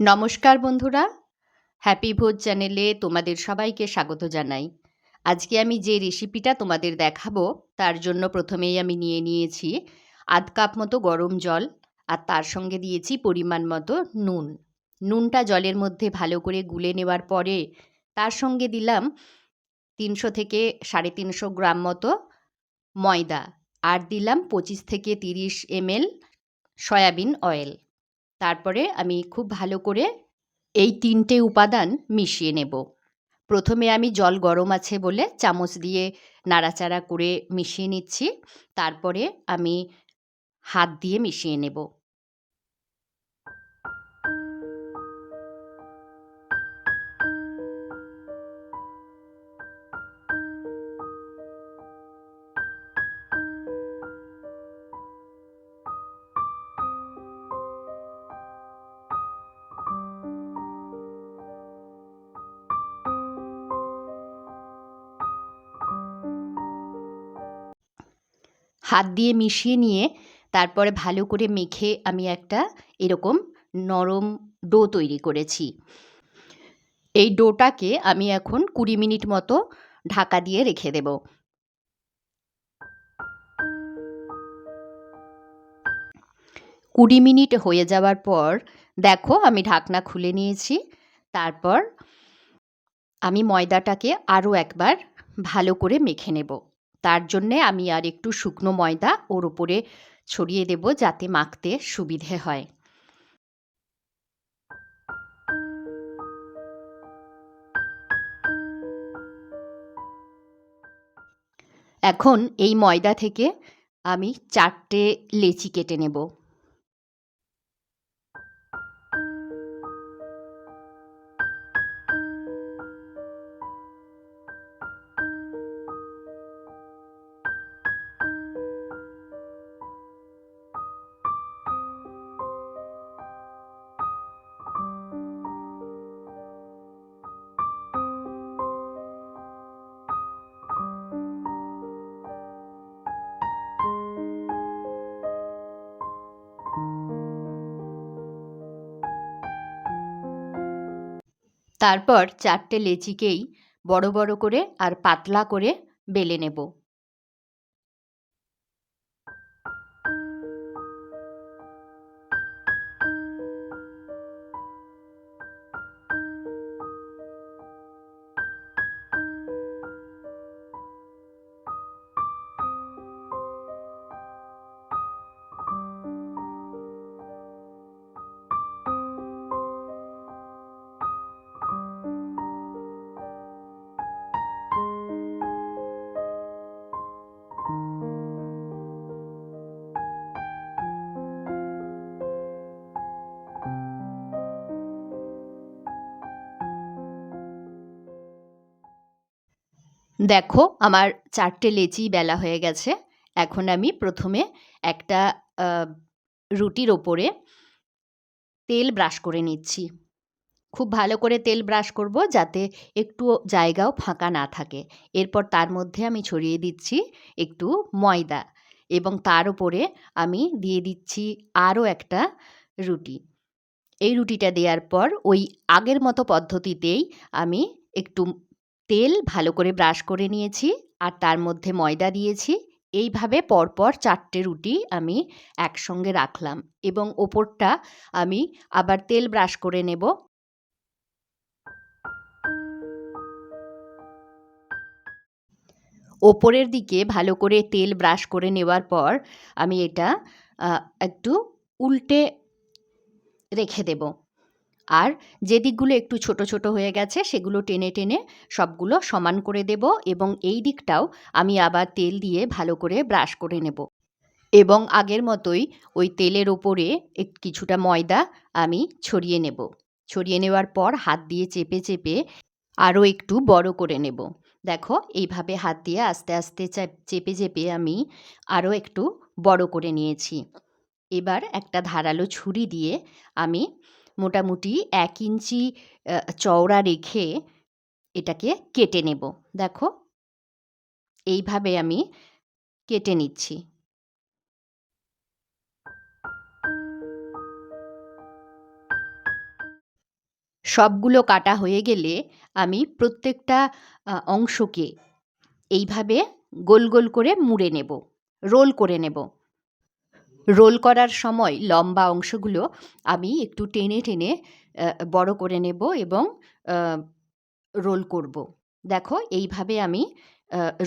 নমস্কার বন্ধুরা। হ্যাপি ভোজ চ্যানেলে তোমাদের সবাইকে স্বাগত জানাই। আজকে আমি যে রেসিপিটা তোমাদের দেখাবো, তার জন্য প্রথমেই আমি নিয়ে নিয়েছি আধ কাপ মতো গরম জল আর তার সঙ্গে দিয়েছি পরিমাণ মতো নুন। নুনটা জলের মধ্যে ভালো করে গুলে নেওয়ার পরে তার সঙ্গে দিলাম তিনশো থেকে সাড়ে তিনশো গ্রাম মতো ময়দা। আর দিলাম পঁচিশ থেকে তিরিশ এমএল সয়াবিন অয়েল। তারপরে আমি খুব ভালো করে এই তিনটে উপাদান মিশিয়ে নেব। প্রথমে আমি জল গরম আছে বলে চামচ দিয়ে নাড়াচাড়া করে মিশিয়ে নিচ্ছি। তারপরে আমি হাত দিয়ে মিশিয়ে নেব। হাত দিয়ে মিশিয়ে নিয়ে তারপরে ভালো করে মেখে আমি একটা এরকম নরম ডো তৈরি করেছি। এই ডোটাকে আমি এখন কুড়ি মিনিট মতো ঢাকা দিয়ে রেখে দেব। কুড়ি মিনিট হয়ে যাওয়ার পর দেখো আমি ঢাকনা খুলে নিয়েছি। তারপর আমি ময়দাটাকে আরও একবার ভালো করে মেখে নেব। তার জন্যে আমি আর একটু শুকনো ময়দা ওর উপরে ছড়িয়ে দেব যাতে মাখতে সুবিধে হয়। এখন এই ময়দা থেকে আমি চারটে লেচি কেটে নেব। তারপর চারটে লেচিকেই বড় বড় করে আর পাতলা করে বেলে নেব। দেখো, আমার চারটে লেচি বেলা হয়ে গেছে। এখন আমি প্রথমে একটা রুটির ওপরে তেল ব্রাশ করে নিচ্ছি। খুব ভালো করে তেল ব্রাশ করব যাতে একটু জায়গাও ফাঁকা না থাকে। এরপর তার মধ্যে আমি ছড়িয়ে দিচ্ছি একটু ময়দা এবং তার উপরে আমি দিয়ে দিচ্ছি আরও একটা রুটি। এই রুটিটা দেওয়ার পর ওই আগের মতো পদ্ধতিতেই আমি একটু তেল ভালো করে ব্রাশ করে নিয়েছি আর তার মধ্যে ময়দা দিয়েছি। এইভাবে পরপর চারটে রুটি আমি একসঙ্গে রাখলাম এবং ওপরটা আমি আবার তেল ব্রাশ করে নেব। ওপরের দিকে ভালো করে তেল ব্রাশ করে নেওয়ার পর আমি এটা একটু উল্টে রেখে দেবো। আর যে দিকগুলো একটু ছোট ছোট হয়ে গেছে সেগুলো টেনে টেনে সবগুলো সমান করে দেব এবং এই দিকটাও আমি আবার তেল দিয়ে ভালো করে ব্রাশ করে নেব। এবং আগের মতোই ওই তেলের ওপরে কিছুটা ময়দা আমি ছড়িয়ে নেব। ছড়িয়ে নেওয়ার পর হাত দিয়ে চেপে চেপে আরও একটু বড় করে নেব। দেখো এইভাবে হাত দিয়ে আস্তে আস্তে চেপে চেপে আমি আরও একটু বড় করে নিয়েছি। এবার একটা ধারালো ছুরি দিয়ে আমি মোটামুটি এক ইঞ্চি চওড়া রেখে এটাকে কেটে নেব। দেখো। এইভাবে আমি কেটে নিচ্ছি। সবগুলো কাটা হয়ে গেলে আমি প্রত্যেকটা অংশকে এইভাবে গোল গোল করে মুড়ে নেব, রোল করে নেব। রোল করার সময় লম্বা অংশগুলো আমি একটু টেনে টেনে বড় করে নেব এবং রোল করব। দেখো এইভাবে আমি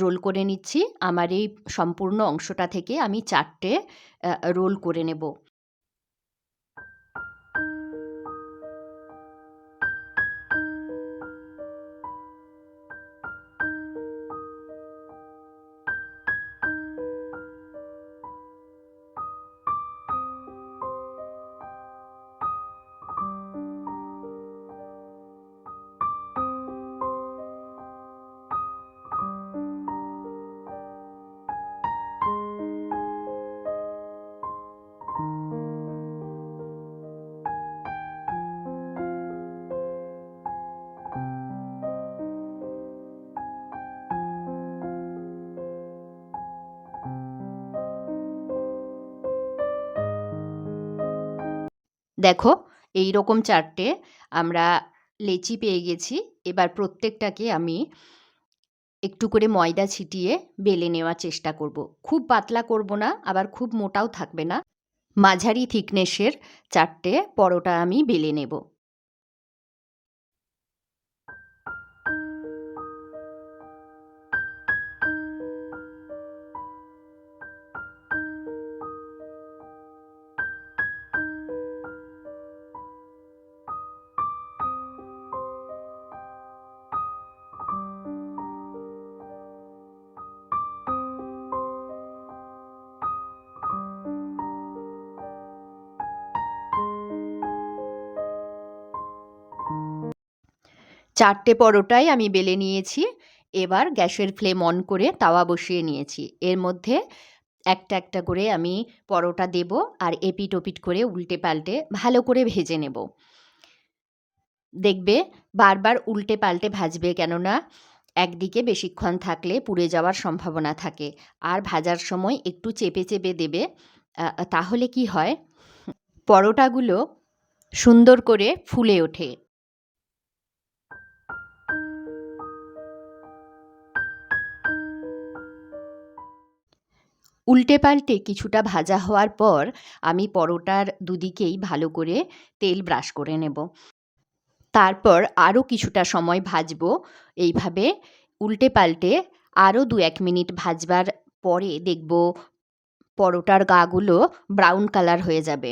রোল করে নিচ্ছি। আমার এই সম্পূর্ণ অংশটা থেকে আমি চারটে রোল করে নেব। দেখো এই রকম চারটে আমরা লেচি পেয়ে গেছি। এবার প্রত্যেকটাকে আমি একটু করে ময়দা ছিটিয়ে বেলে নেওয়ার চেষ্টা করব। খুব পাতলা করব না, আবার খুব মোটাও থাকবে না। মাঝারি থিকনেসের চারটে পরোটা আমি বেলে নেব। চারটে পরোটাই আমি বেলে নিয়েছি। এবার গ্যাসের ফ্লেম অন করে তাওয়া বসিয়ে নিয়েছি। এর মধ্যে একটা একটা করে আমি পরোটা দেব আর এপিট ওপিট করে উল্টে পাল্টে ভালো করে ভেজে নেব। দেখবে বারবার উল্টে পাল্টে ভাজবে কেননা একদিকে বেশিক্ষণ থাকলে পুড়ে যাওয়ার সম্ভাবনা থাকে আর ভাজার সময় একটু চেপে চেপে দেবে। তাহলে কি হয়? পরোটাগুলো সুন্দর করে ফুলে ওঠে। উল্টে পাল্টে কিছুটা ভাজা হওয়ার পর আমি পরোটার দুদিকেই ভালো করে তেল ব্রাশ করে নেব। তারপর আরও কিছুটা সময় ভাজবো। এইভাবে উল্টে পাল্টে আরও দু এক মিনিট ভাজবার পরে দেখব পরোটার গাগুলো ব্রাউন কালার হয়ে যাবে।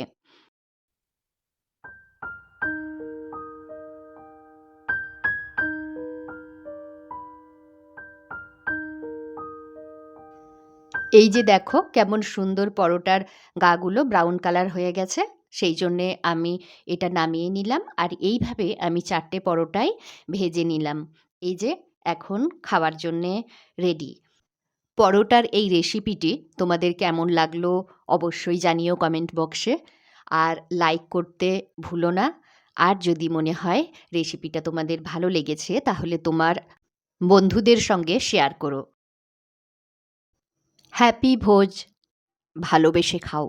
এই যে দেখো কেমন সুন্দর পরোটার গাগুলো ব্রাউন কালার হয়ে গেছে, সেই জন্যে আমি এটা নামিয়ে নিলাম আর এইভাবে আমি চারটে পরোটাই ভেজে নিলাম। এই যে এখন খাওয়ার জন্যে রেডি পরোটার এই রেসিপিটি তোমাদের কেমন লাগল অবশ্যই জানিও কমেন্ট বক্সে আর লাইক করতে ভুলো না। আর যদি মনে হয় রেসিপিটা তোমাদের ভালো লেগেছে, তাহলে তোমার বন্ধুদের সঙ্গে শেয়ার করো। হ্যাপি ভোজ। ভালোবেসে খাও।